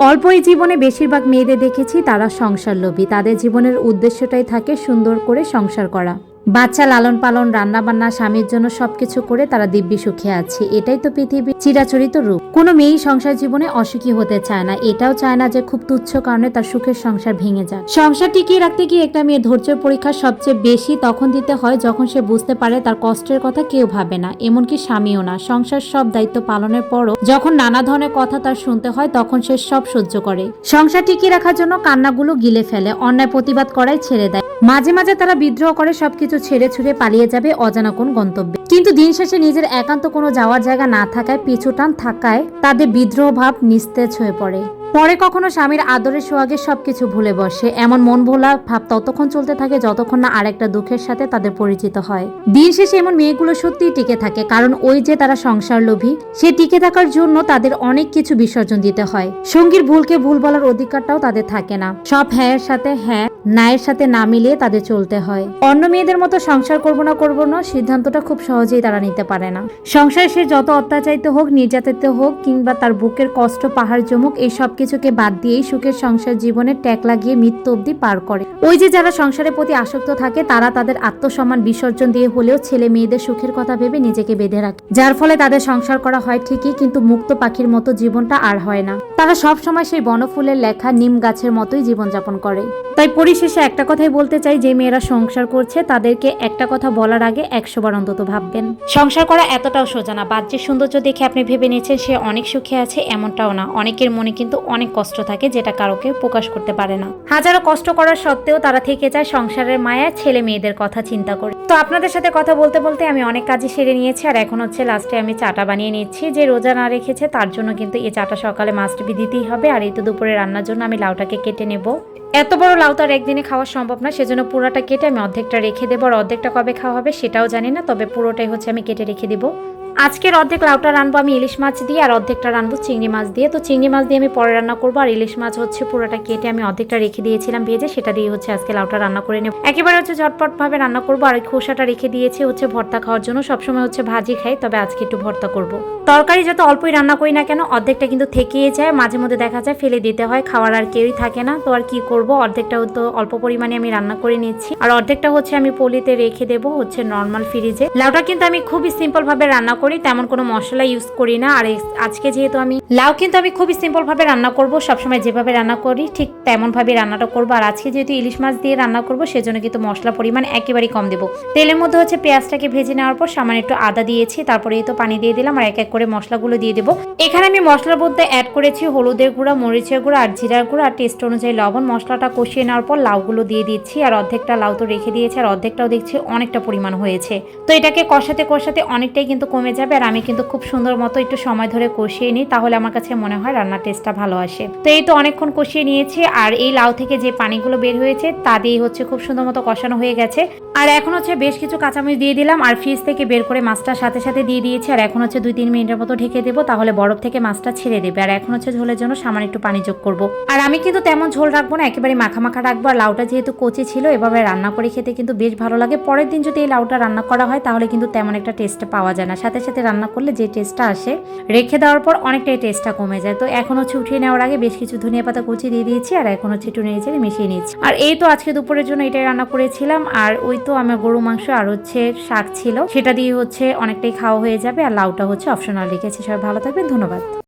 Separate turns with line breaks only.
অল্পই জীবনে বেশিরভাগ মেয়েদের দেখেছি তারা সংসার লোভী তাদের জীবনের উদ্দেশ্যটাই থাকে সুন্দর করে সংসার করা। বাচ্চা লালন পালন, রান্না বান্না, স্বামীর জন্য সবকিছু করে তারা দিব্যি সুখে আছে। এটাই তো পৃথিবীর চিরাচরিত রূপ। কোনো মেয়েই সংসার জীবনে অসুখী হতে চায় না। এটাও চায় না যে খুব তুচ্ছ কারণে তার সুখের সংসার ভেঙে যায়। সংসার টিকিয়ে রাখতে গিয়ে একটা মেয়ের ধৈর্যের পরীক্ষা সবচেয়ে বেশি তখন দিতে হয় যখন সে বুঝতে পারে তার কষ্টের কথা কেউ ভাবে না। এমনকি স্বামীও না। সংসার সব দায়িত্ব পালনের পরও যখন নানা ধরনের কথা তার শুনতে হয় তখন সে সব সহ্য করে। সংসার টিকিয়ে রাখার জন্য কান্নাগুলো গিলে ফেলে। অন্যায় প্রতিবাদ করাই ছেড়ে দেয়। মাঝে মাঝে তারা বিদ্রোহ করে, সবকিছু ছেড়ে ছুড়ে পালিয়ে যাবে অজানা কোন গন্তব্যে। কিন্তু দিন শেষে নিজের একান্ত কোনো যাওয়ার জায়গা না থাকায় পিছুটান থাকায় তাদের বিদ্রোহ ভাব নিস্তেজ হয়ে পড়ে। পরে কখনো স্বামীর আদরের সোহাগে সবকিছু ভুলে বসে। এমন মন ভোলা ভাব ততক্ষণ চলতে থাকে যতক্ষণ না আরেকটা দুঃখের সাথে তাদের পরিচিত হয়। দিন শেষে এমন মেয়েগুলো সত্যিই টিকে থাকে, কারণ ওই যে তারা সংসার লোভী, সে টিকে থাকার জন্য তাদের অনেক কিছু বিসর্জন দিতে হয়। সঙ্গীর ভুলকে ভুল বলার অধিকারটাও তাদের থাকে না। সব হ্যাঁ এর সাথে হ্যাঁ নায়ের সাথে না মিলিয়ে তাদের চলতে হয়। অন্য মেয়েদের মতো সংসার করব না করব না সিদ্ধান্তটা খুব সহজেই তারা নিতে পারে না। সংসারে সে যত অত্যাচারিত হোক, নির্যাতিত হোক, কিংবা তার বুকের কষ্ট, পাহাড় জমুক এই সব কিছুকে বাদ দিয়েই সুখের সংসার জীবনে ট্যাক লাগিয়ে মৃত্যু অবধি পার করে। ওই যে যারা সংসারের প্রতি আসক্ত থাকে, তারা তাদের আত্মসম্মান বিসর্জন দিয়ে হলেও ছেলে মেয়েদের সুখের কথা ভেবে নিজেকে বেঁধে রাখে। যার ফলে তাদের সংসার করা হয় ঠিকই, কিন্তু মুক্ত পাখির মতো জীবনটা আর হয় না। তারা সব সময় সেই বনফুলের লেখা নিম গাছের মতোই জীবনযাপন করে। তাই পরিশেষে একটা কথাই বলতে চাই, যে মেয়েরা সংসার করছে, তাদেরকে একটা কথা বলার আগে একশো বার অন্তত ভাববেন। সংসার করা এতটাও সোজা না। বাহ্যিক সৌন্দর্য দেখে আপনি ভেবে নিয়েছেন, সে অনেক সুখে আছে, এমনটাও না। অনেকের মনে কিন্তু অনেক কষ্ট থাকে যেটা কারোকে প্রকাশ করতে পারে না। হাজারো কষ্ট করার সত্ত্বেও তারা থেকে যায় সংসারের মায়া, ছেলে মেয়েদের কথা চিন্তা করে। তো আপনাদের সাথে কথা বলতে বলতে আমি অনেক কাজই সেরে নিয়েছি আর এখন হচ্ছে লাস্টে আমি চাটা বানিয়ে নিচ্ছি। যে রোজা না রেখেছে তার জন্য কিন্তু এই চাটা সকালে মাস্ট বি দিতেই হবে আর এই তো দুপুরে রান্নার জন্য আমি লাউটাকে কেটে নেব। এত বড় লাউ আর একদিনে খাওয়া সম্ভব না, সেজন্য পুরোটা কেটে আমি অর্ধেকটা রেখে দেবো আর অর্ধেকটা কবে খাওয়া হবে সেটাও জানি না, তবে পুরোটাই হচ্ছে আমি কেটে রেখে দেবো। আজকের অর্ধেক লাউটা রানবো আমি ইলিশ মাছ দিয়ে আর অর্ধেকটা রানবো চিংড়ি মাছ দিয়ে। তো চিংড়ি মাছ দিয়ে আমি পরে রান্না করব। আর ইলিশ মাছ হচ্ছে পুরোটা কেটে আমি অর্ধেকটা রেখে দিয়েছিলাম ভেজে, সেটা দিয়ে হচ্ছে আজকে লাউটা রান্না করে নেব। একেবারে হচ্ছে ঝটপট ভাবে রান্না করব। আর খোসাটা রেখে দিয়েছি হচ্ছে ভর্তা খাওয়ার জন্য। সবসময় হচ্ছে ভাজি খাই, তবে আজকে একটু ভর্তা করব। তরকারি যত অল্পই রান্না করি না কেন, অর্ধেকটা কিন্তু থেকেই যায়। মাঝে মধ্যে দেখা যায় ফেলে দিতে হয়, খাওয়ার আর কেউই থাকে না। তো আর কি করব? অর্ধেকটা তো অল্প পরিমাণে আমি রান্না করে নিচ্ছি। আর অর্ধেকটা হচ্ছে আমি পলিতে রেখে দেবো হচ্ছে নর্মাল ফ্রিজে। লাউটা কিন্তু আমি খুবই সিম্পল ভাবে রান্না করি তেমন কোনো মশলা ইউজ করি না। আর আজকে যেহেতু আমি লাউ কিন্তু আমি খুবই সিম্পল ভাবে রান্না করব, সবসময় যেভাবে রান্না করি ঠিক তেমন ভাবে রান্নাটা করব। আর আজকে যেহেতু ইলিশ মাছ দিয়ে রান্না করব, সেজন্য কিন্তু মশলা পরিমাণ একেবারেই কম দেবো। তেলের মধ্যে হচ্ছে পেঁয়াজটাকে ভেজে নেওয়ার পর সামান্য একটু আদা দিয়েছি, তারপরে তো পানি দিয়ে দিলাম আর এক এক করে মশলাগুলো দিয়ে দেবো। এখানে আমি মশলার মধ্যে অ্যাড করেছি হলুদের গুঁড়া, মরিচের গুঁড়া আর জিরার গুঁড়া আর টেস্ট অনুযায়ী লবণ। মশলাটা কষিয়ে নেওয়ার পর লাউগুলো দিয়ে দিচ্ছি আর অর্ধেকটা লাউ তো রেখে দিয়েছি আর অর্ধেকটাও দেখছি অনেকটা পরিমাণ হয়েছে। তো এটাকে কষাতে কষাতে অনেকটাই কিন্তু কমে যাবে আর আমি কিন্তু খুব সুন্দর মতো একটু সময় ধরে কষিয়ে নিই, তাহলে আমার কাছে মনে হয় রান্নার টেস্টটা ভালো আসে। তো এই তো অনেকক্ষণ কষিয়ে নিয়েছি আর এই লাউ থেকে যে পানিগুলো বের হয়েছে তা দিয়ে হচ্ছে খুব সুন্দর মতো কষানো হয়ে গেছে। আর এখন হচ্ছে বেশ কিছু কাঁচামরিচ দিয়ে দিলাম আর ফ্রিজ থেকে বের করে মাছটার সাথে সাথে দিয়ে দিয়েছি আর এখন হচ্ছে দুই তিন মিনিটের মতো ঢেকে দেবো, তাহলে বরফ থেকে মাছটা ছেড়ে দেবে। আর এখন হচ্ছে ঝোলের জন্য সামান্য একটু পানি যোগ করব। আর আমি কিন্তু তেমন ঝোল রাখব না, একেবারে মাখা মাখা রাখব আর লাউটা যেহেতু কচি ছিল, এভাবে রান্না করে খেতে কিন্তু বেশ ভালো লাগে। পরের দিন যদি এই লাউটা রান্না করা হয়, তাহলে কিন্তু তেমন একটা টেস্ট পাওয়া যায় না। সাথে সাথে রান্না করলে যে টেস্টটা আসে, রেখে দেওয়ার পর অনেকটাই টেস্টটা কমে যায়। তো এখন হচ্ছে উঠিয়ে নেওয়ার আগে বেশ কিছু ধনিয়া পাতা কুচি দিয়ে দিয়েছি আর এখন হচ্ছে একটু নেড়ে মিশিয়ে নিচ্ছি আর এই তো আজকে দুপুরের জন্য এটাই রান্না করেছিলাম। আর ওই তো আমার গরু মাংস আর হচ্ছে শাক ছিল। সেটা দিয়ে হচ্ছে অনেকটাই খাওয়া হয়ে যাবে আর লাউটা হচ্ছে অপশনাল রেখেছি সবাই ভালো থাকবেন, ধন্যবাদ।